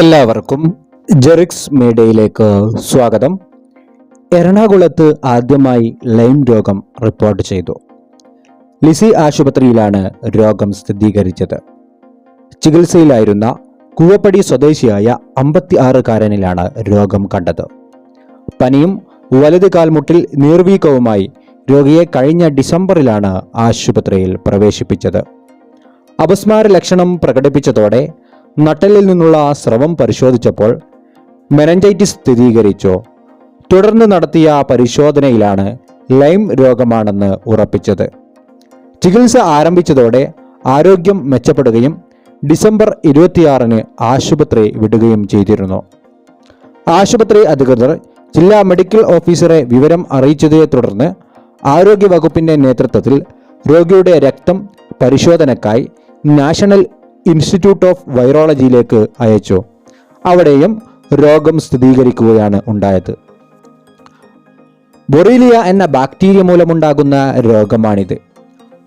എല്ലാവർക്കും ജെറിക്സ് മീഡിയയിലേക്ക് സ്വാഗതം. എറണാകുളത്ത് ആദ്യമായി ലൈം രോഗം റിപ്പോർട്ട് ചെയ്തു. ലിസി ആശുപത്രിയിലാണ് രോഗം സ്ഥിരീകരിച്ചത്. ചികിത്സയിലായിരുന്ന കൂവപ്പടി സ്വദേശിയായ അമ്പത്തി ആറുകാരനിലാണ് രോഗം കണ്ടത്. പനിയും വലത് കാൽമുട്ടിൽ നീർവീക്കവുമായി രോഗിയെ കഴിഞ്ഞ ഡിസംബറിലാണ് ആശുപത്രിയിൽ പ്രവേശിപ്പിച്ചത്. അപസ്മാര ലക്ഷണം പ്രകടിപ്പിച്ചതോടെ നട്ടലിൽ നിന്നുള്ള ആ സ്രവം പരിശോധിച്ചപ്പോൾ മെനഞ്ചൈറ്റിസ് സ്ഥിരീകരിച്ചു. തുടർന്ന് നടത്തിയ പരിശോധനയിലാണ് ലൈം രോഗമാണെന്ന് ഉറപ്പിച്ചത്. ചികിത്സ ആരംഭിച്ചതോടെ ആരോഗ്യം മെച്ചപ്പെടുകയും ഡിസംബർ ഇരുപത്തിയാറിന് ആശുപത്രി വിടുകയും ചെയ്തിരുന്നു. ആശുപത്രി അധികൃതർ ജില്ലാ മെഡിക്കൽ ഓഫീസറെ വിവരം അറിയിച്ചതിനെ തുടർന്ന് ആരോഗ്യവകുപ്പിന്റെ നേതൃത്വത്തിൽ രോഗിയുടെ രക്തം പരിശോധനക്കായി നാഷണൽ ഇൻസ്റ്റിറ്റ്യൂട്ട് ഓഫ് വൈറോളജിയിലേക്ക് അയച്ചു. അവിടെയും രോഗം സ്ഥിരീകരിക്കുകയാണ് ഉണ്ടായത്. ബൊറീലിയ എന്ന ബാക്ടീരിയ മൂലമുണ്ടാകുന്ന രോഗമാണിത്.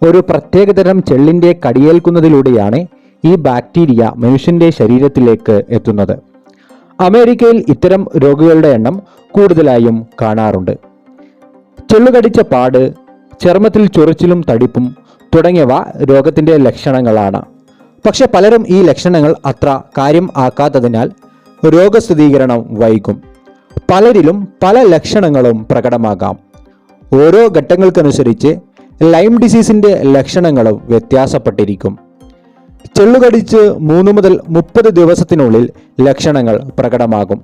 ഒരു പ്രത്യേകതരം ചെള്ളിന്റെ കടിയേൽക്കുന്നതിലൂടെയാണ് ഈ ബാക്ടീരിയ മനുഷ്യന്റെ ശരീരത്തിലേക്ക് എത്തുന്നത്. അമേരിക്കയിൽ ഇത്തരം രോഗികളുടെ എണ്ണം കൂടുതലായും കാണാറുണ്ട്. ചെള്ളുകടിച്ച പാട് ചർമ്മത്തിൽ ചൊറിച്ചിലും തടിപ്പും തുടങ്ങിയവ രോഗത്തിന്റെ ലക്ഷണങ്ങളാണ്. പക്ഷെ പലരും ഈ ലക്ഷണങ്ങൾ അത്ര കാര്യം ആക്കാത്തതിനാൽ രോഗസ്ഥിരീകരണം വൈകും. പലരിലും പല ലക്ഷണങ്ങളും പ്രകടമാകാം. ഓരോ ഘട്ടങ്ങൾക്കനുസരിച്ച് ലൈം ഡിസീസിന്റെ ലക്ഷണങ്ങളും വ്യത്യാസപ്പെട്ടിരിക്കും. ചെള്ളുകടിച്ച് മൂന്ന് മുതൽ മുപ്പത് ദിവസത്തിനുള്ളിൽ ലക്ഷണങ്ങൾ പ്രകടമാകും.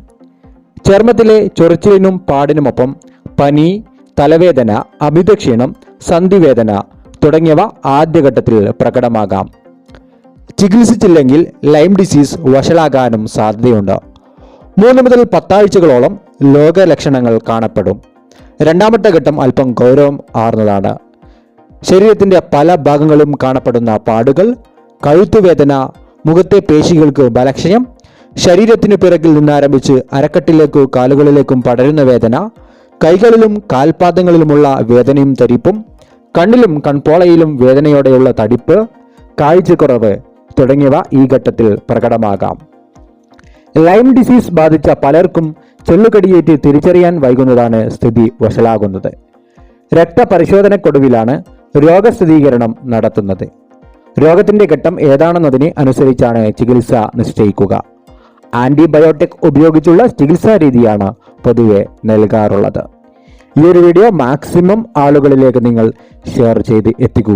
ചർമ്മത്തിലെ ചൊറിച്ചിലിനും പാടിനുമൊപ്പം പനി തലവേദന അമിതക്ഷീണം സന്ധിവേദന തുടങ്ങിയവ ആദ്യഘട്ടത്തിൽ പ്രകടമാകാം. ചികിത്സിച്ചില്ലെങ്കിൽ ലൈം ഡിസീസ് വഷളാകാനും സാധ്യതയുണ്ട്. മൂന്ന് മുതൽ പത്താഴ്ചകളോളം ലോകലക്ഷണങ്ങൾ കാണപ്പെടും. രണ്ടാമത്തെ ഘട്ടം അല്പം ഗൗരവം ആർന്നതാണ്. ശരീരത്തിന്റെ പല ഭാഗങ്ങളും കാണപ്പെടുന്ന പാടുകൾ കഴുത്തുവേദന മുഖത്തെ പേശികൾക്ക് ബലക്ഷയം ശരീരത്തിന് പിറകിൽ നിന്നാരംഭിച്ച് അരക്കെട്ടിലേക്കോ കാലുകളിലേക്കും പടരുന്ന വേദന കൈകളിലും കാൽപാദങ്ങളിലുമുള്ള വേദനയും തരിപ്പും കണ്ണിലും കൺപോളയിലും വേദനയോടെയുള്ള തടിപ്പ് കാഴ്ചക്കുറവ് തുടങ്ങിയവ ഈ ഘട്ടത്തിൽ പ്രകടമാകാം. ലൈം ഡിസീസ് ബാധിച്ച പലർക്കും ചെള്ളുകടിയേറ്റ് തിരിച്ചറിയാൻ വൈകുന്നതാണ് സ്ഥിതി വഷളാകുന്നത്. രക്തപരിശോധനക്കൊടുവിലാണ് രോഗസ്ഥിരീകരണം നടത്തുന്നത്. രോഗത്തിന്റെ ഘട്ടം ഏതാണെന്നതിനെ അനുസരിച്ചാണ് ചികിത്സ നിശ്ചയിക്കുക. ആന്റിബയോട്ടിക് ഉപയോഗിച്ചുള്ള ചികിത്സാ രീതിയാണ് പൊതുവെ നൽകാറുള്ളത്. ഈ ഒരു വീഡിയോ മാക്സിമം ആളുകളിലേക്ക് നിങ്ങൾ ഷെയർ ചെയ്ത് എത്തിക്കുക.